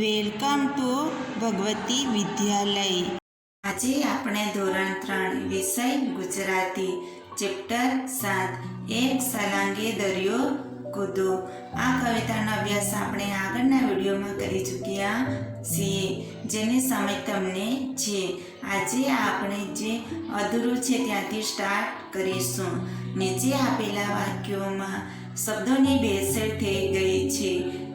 Welcome to Bhagwati વિદ્યાલય. આજે આપણે ધોરણ ત્રણ વિષય ગુજરાતી, ચેપ્ટર સાત, એક સલાંગે દરિયો કૂદો. આ કવિતાનો અભ્યાસ આપણે આગળના વિડીયોમાં કરી ચૂક્યા છીએ, જેની સમય તમને છે. આજે આપણે જે અધૂરું છે ત્યાંથી સ્ટાર્ટ કરીશું. નીચે આપેલા વાક્યોમાં શબ્દોની ભેળસેળ થઈ ગઈ છે.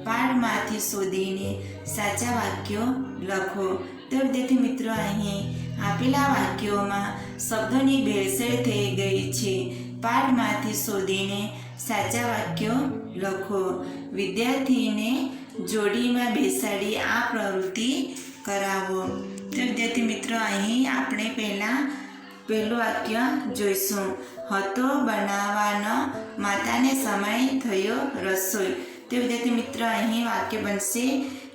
પાઠમાંથી શોધીને સાચા વાક્યો લખો. તો વિદ્યાર્થી મિત્રો, અહીં આપેલા વાક્યોમાં શબ્દોની ભેળસેળ થઈ ગઈ છે. પાઠમાંથી શોધીને સાચા વાક્યો લખો. વિદ્યાર્થીને જોડીમાં બેસાડી આ પ્રવૃત્તિ કરાવો. તો વિદ્યાર્થી મિત્રો, અહીં આપણે પહેલાં પહેલું વાક્ય જોઈશું. હતો બનાવવાનો માતાને સમય થયો રસોઈ. તો વિદ્યાર્થી મિત્ર, અહીં વાક્ય બનશે,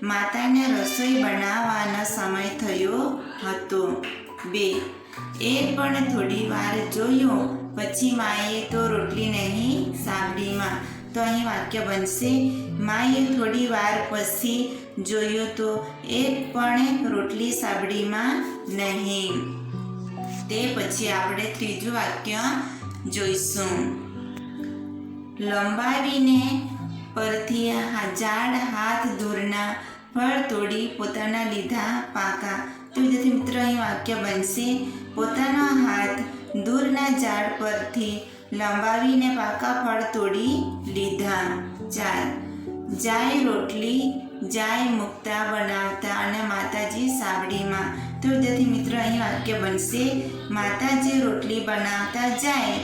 માતાને રસોઈ બનાવવાનો સમય થયો હતો. બે, એ પણ થોડી વાર જોયો, પછી માએ તો રોટલી નહીં સાબડીમાં તો અહીં વાક્ય બનશે, માએ થોડી વાર પછી જોયું તો એક પણ રોટલી સાબડીમાં નહીં. તે પછી આપણે ત્રીજું વાક્ય જોઈશું. લંબાવીને પરથી ઝાડ હાથ દૂરના ફળ તોડી પોતાના લીધા પાકા. તો વિદ્યાર્થી મિત્રો, અહીં વાક્ય બનશે, પોતાનો હાથ દૂરના ઝાડ પરથી લંબાવીને પાકા ફળ તોડી લીધા. ચાર, જાય રોટલી, જાય મુક્તા બનાવતા અને માતાજી સાવડીમાં. તો વિદ્યાર્થી મિત્રો, અહીં વાક્ય બનશે, માતાજી રોટલી બનાવતા જાય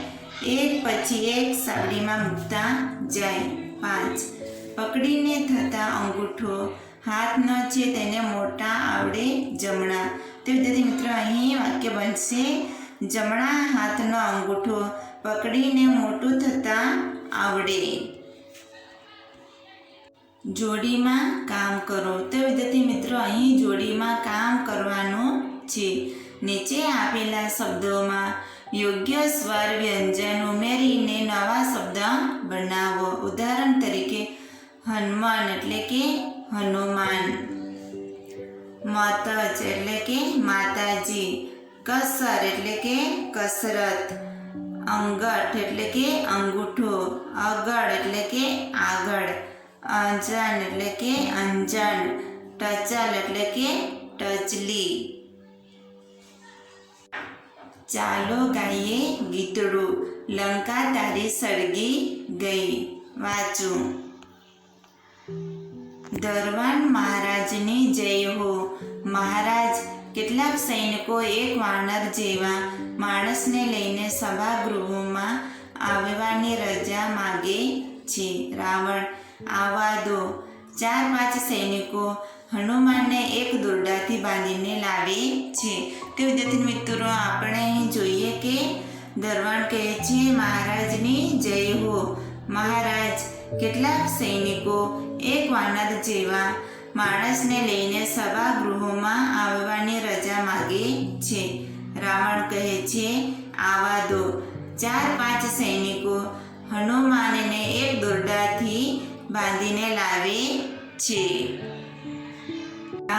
એક પછી એક સાવડીમાં મૂકતા જાય. પાંચ. પકડીને થતા અંગૂઠો હાથનો છે તેને મોટા આવડે જમણા. તો વિદ્યાર્થી મિત્રો, અહીં વાક્ય બનશે, જમણા હાથનો અંગૂઠો પકડીને મોટું થતા આવડે. જોડીમાં કામ કરો. તો વિદ્યાર્થી મિત્રો, અહીં જોડીમાં કામ કરવાનું છે. નીચે આપેલા શબ્દોમાં યોગ્ય સ્વર વ્યંજન ઉમેરીને નવા શબ્દ બનાવો. ઉદાહરણ તરીકે, હનુમાન એટલે કે હનુમાન. મતજ એટલે કે માતાજી. કસર એટલે કે કસરત. અંગઠ એટલે કે અંગૂઠો. અગળ એટલે કે આગળ. અંજન એટલે કે અંજાન. ટચલ એટલે કે ટચલી. ચાલો ગાઈએ ગીતડું લંકા તારી સળગી ગઈ. વાંચું. દરવાન મહારાજની જય હો. મહારાજ, કેટલાક સૈનિકો એક વાનર જેવા માણસને લઈને સભાગૃહોમાં આવવાની રજા માગે છે. રાવણ આવા દો. ચાર પાંચ સૈનિકો હનુમાનને એક દોરડાથી બાંધીને લાવે છે. તે વિદ્યાર્થી મિત્રો, આપણે અહીં જોઈએ કે દરવાન કહે છે, મહારાજની જય હો. મહારાજ, કેટલાક સૈનિકો એક વાનર જેવા માણસને લઈને સભાગૃહોમાં આવવાની રજા માગે છે. રાવણ કહે છે, આવા દો. ચાર પાંચ સૈનિકો હનુમાનને એક દોરડાથી બાંધીને લાવે છે.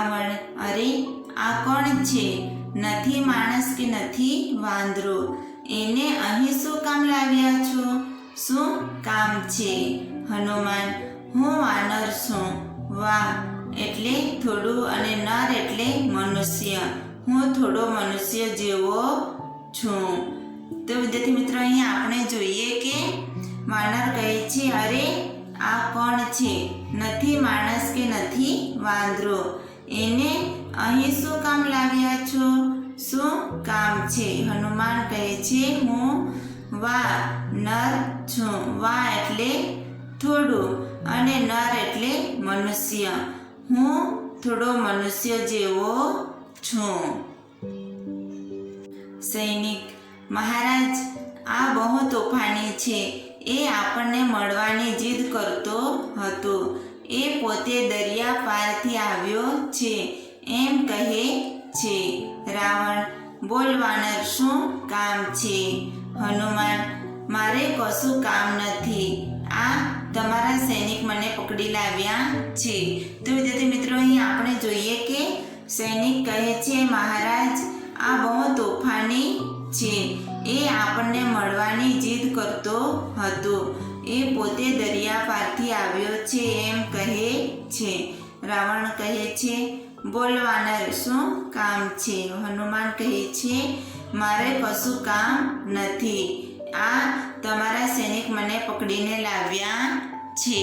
રાવણ અરે, આ કોણ છે? નથી માણસ કે નથી વાંદરો. એને અહીં શું કામ લાવ્યા છો? શું કામ છે? હનુમાન, હું વાનર છું. વાહ, એટલે થોડું અને નર એટલે મનુષ્ય. હું થોડો મનુષ્ય જેવો છું. તો વિદ્યાર્થી મિત્રો અહીં આપણે જોઈએ કે વાનર કહે છે, અરે, આ કોણ છે? નથી માણસ કે નથી વાંદરો. એને અહીં શું કામ લાવ્યા છો? શું કામ છે? હનુમાન કહે છે, હું વા, નર છું. વા એટલે થોડું અને નર એટલે મનુષ્ય. હું થોડો મનુષ્ય જેવો છું. સૈનિક, મહારાજ, આ બહુ તોફાની છે. એ આપણને મળવાની જીદ કરતો હતો. એ પોતે દરિયા પારથી આવ્યો છે. એમ કહે છે, રાવણ, બોલવાનર શું કામ છે? હનુમાન, મારે કશું કામ નથી. આ તમારા સૈનિક મને પકડી લાવ્યા છે. તો વિદ્યાર્થી મિત્રો, અહીં આપણે જોઈએ કે સૈનિક કહે છે, મહારાજ, આ બહુ તોફાની છે. એ આપણને મળવાની જીદ કરતો હતો. એ પોતે દરિયા પારથી આવ્યો છે એમ કહે છે. રાવણ કહે છે બોલવાના શું કામ છે? હનુમાન કહે છે, મારે કશું કામ નથી. આ તમારા સૈનિક મને પકડીને લાવ્યા છે.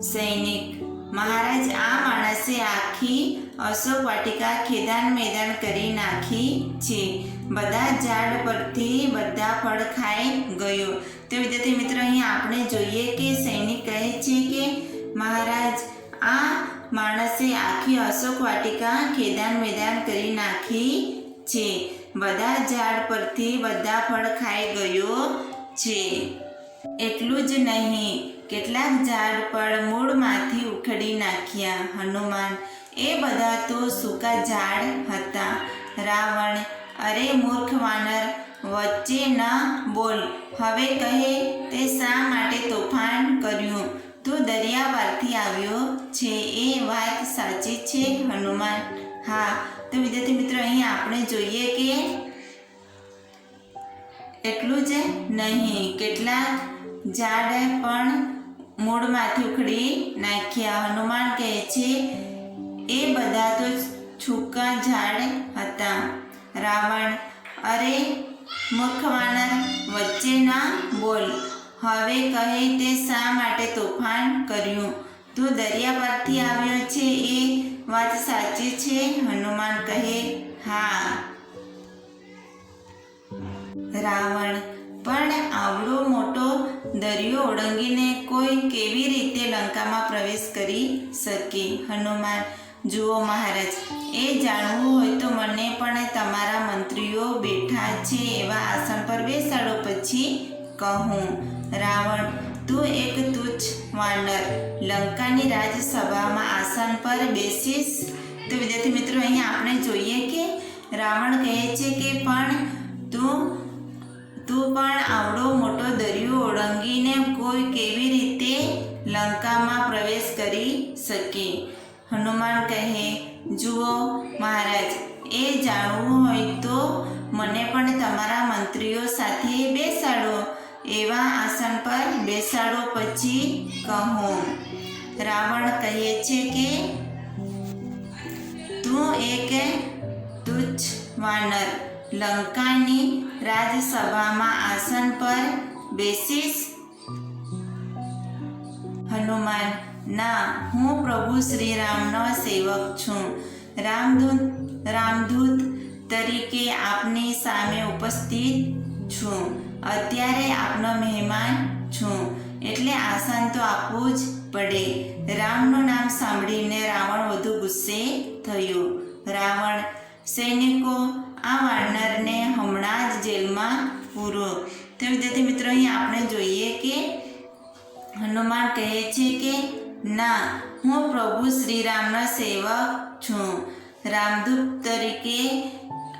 સૈનિક, મહારાજ, આ માણસે આખી અશોક વાટિકા ખેદાન મેદાન કરી નાખી છે. બધા ઝાડ પરથી બધા ફળ ખાઈ ગયો. તો વિદ્યાર્થી મિત્રો, અહીંયા આપણે જોઈએ કે સૈનિક કહે છે કે, મહારાજ, આ માણસે આખી અશોક વાટિકા ખેદાન મેદાન કરી નાખી છે. બધા ઝાડ પરથી બધા ફળ ખાઈ ગયો છે. એટલું જ નહીં, કેટલાક ઝાડ પર મૂળમાંથી ઉખડી નાખ્યા. હનુમાન, એ બધા તો સૂકા ઝાડ હતા. રાવણ અરે મૂર્ખ વાનર, વચ્ચે ન બોલ. હવે કહે તે શા માટે તોફાન કર્યું? તું દરિયા પારથી આવ્યો છે, એ વાત સાચી છે, હનુમાન. હા, તો વિદ્યાર્થી મિત્રો, અહીં આપણે જોઈએ કે એટલું જ નહીં કેટલાક ઝાડ પણ મૂળમાંથી ઉખડી નાખ્યા. હનુમાન કહે છે, એ બધા તો છૂકા ઝાડ હતા. રાવણ. અરે વચ્ચે ના બોલ. હવે કહે તે શા માટે તોફાન કર્યું? તું દરિયા પરથી આવ્યો છે એ વાત સાચી છે? હનુમાન કહે, હા. રાવણ. પણ આવડો મોટો દરિયો ઓળંગીને કોઈ કેવી રીતે લંકામાં પ્રવેશ કરી શકે? હનુમાન જુઓ મહારાજ, એ જાણવું હોય તો મને પણ તમારા મંત્રીઓ બેઠા છે એવા આસન પર બેસાડો પછી કહું. રાવણ, તું એક તુચ્છ વાનર, લંકાની રાજસભામાં આસન પર બેસીશ? તો વિદ્યાર્થી મિત્રો અહીંયા આપણે જોઈએ કે રાવણ કહે છે કે પણ તું તું પણ આવડો મોટો દરિયો ઓળંગીને કોઈ કેવી રીતે લંકામાં પ્રવેશ કરી શકે? હનુમાન કહે, જુઓ, મહારાજ, એ જાણવું હોય તો મને પણ તમારા મંત્રીઓ સાથે બેસાડો, એવા આસન પર બેસાડો પછી કહો. રાવણ કહે છે કે, તું એક તુચ્છ વાનર, લંકાની રાજસભામાં આસન પર બેસીશ હનુમાન, ના, હું પ્રભુ શ્રી રામનો સેવક છું. રામદૂત રામદૂત તરીકે આપની સામે ઉપસ્થિત છું. અત્યારે આપનો મહેમાન છું. એટલે આસન તો આપવું જ પડે. રામનું નામ સાંભળીને રાવણ વધુ ગુસ્સે થયો. રાવણ, સૈનિકો, આ વાનરને હમણાં જ જેલમાં પૂરો. તો વિદ્યાર્થી મિત્રો, અહીં આપણે જોઈએ કે હનુમાન કહે છે કે, ના, હું પ્રભુ શ્રીરામનો સેવક છું. રામદૂત તરીકે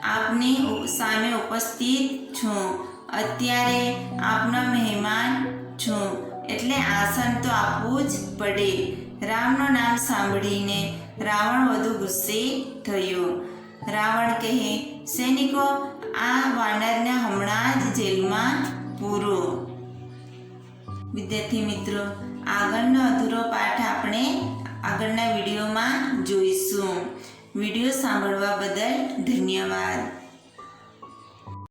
આપની સામે ઉપસ્થિત છું. અત્યારે આપનો મહેમાન છું. એટલે આસન તો આપવું જ પડે. રામનું નામ સાંભળીને રાવણ વધુ ગુસ્સે થયો. રાવણ કહે, સૈનિકો, આ વાનરને હમણાં જ જેલમાં પૂરો. વિદ્યાર્થી મિત્રો આગળનો અધૂરો પાઠ આપણે આગળના વિડીયોમાં જોઈશું. વીડિયો સાંભળવા બદલ ધન્યવાદ.